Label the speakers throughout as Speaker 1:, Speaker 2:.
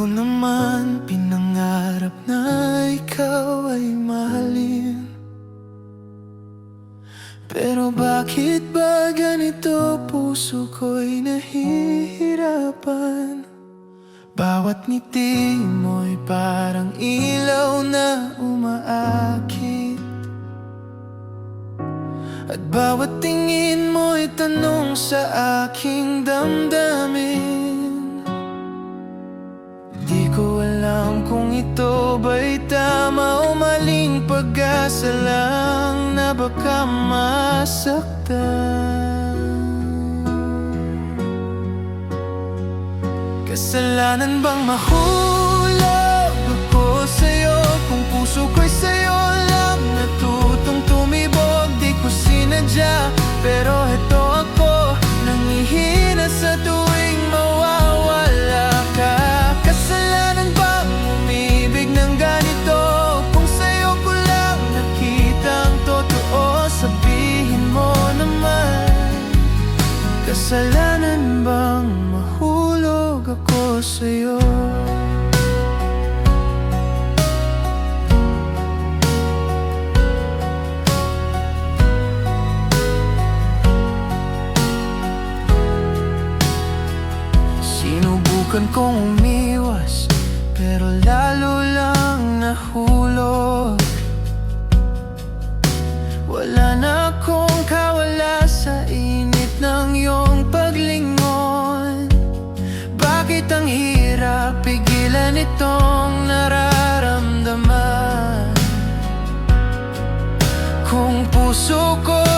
Speaker 1: ko naman pinangarap na ikaw ay mahalin. Pero bakit ba ganito puso ko'y nahihirapan? Bawat ngiti mo'y parang ilaw na umaakit. At bawat tingin mo'y tanong sa aking damdamin ito ba'y tama o maling pag-asa lang na baka masaktan? Kasalanan bang mahulog ako sa'yo Kung puso ko'y sa'yo Sinubukan kong umiwas Pero lalo lang nahulog. Wala na akong kawala sa init ng iyong paglingon. Bakit ang hirap pigilan itong nararamdaman? Kung puso ko'y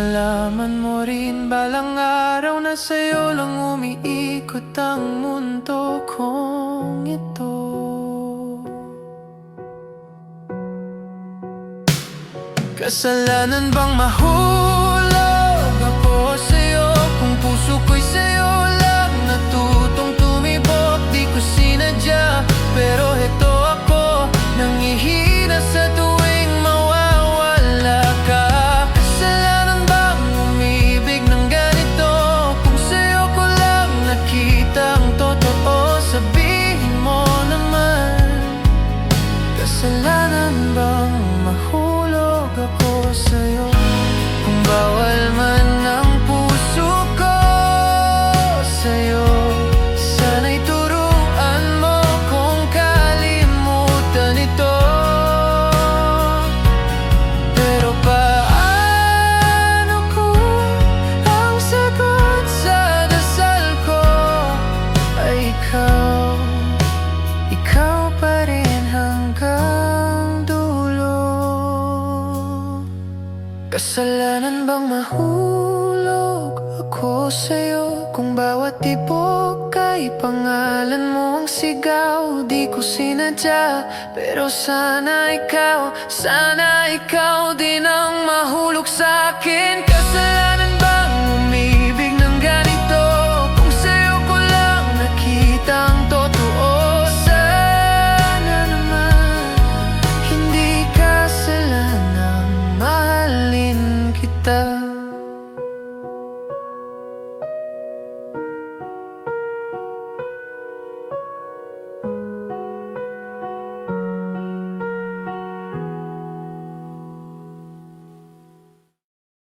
Speaker 1: malaman mo rin balang araw na sa'yo lang umiikot ang mundo kong ito. Kasalanan bang mahulog Kasalanan bang mahulog ako sa'yo? Kung bawat tibok ay pangalan mo ang sigaw Di ko sinadya. Pero sana ikaw Sana ikaw din ang mahulog sa akin the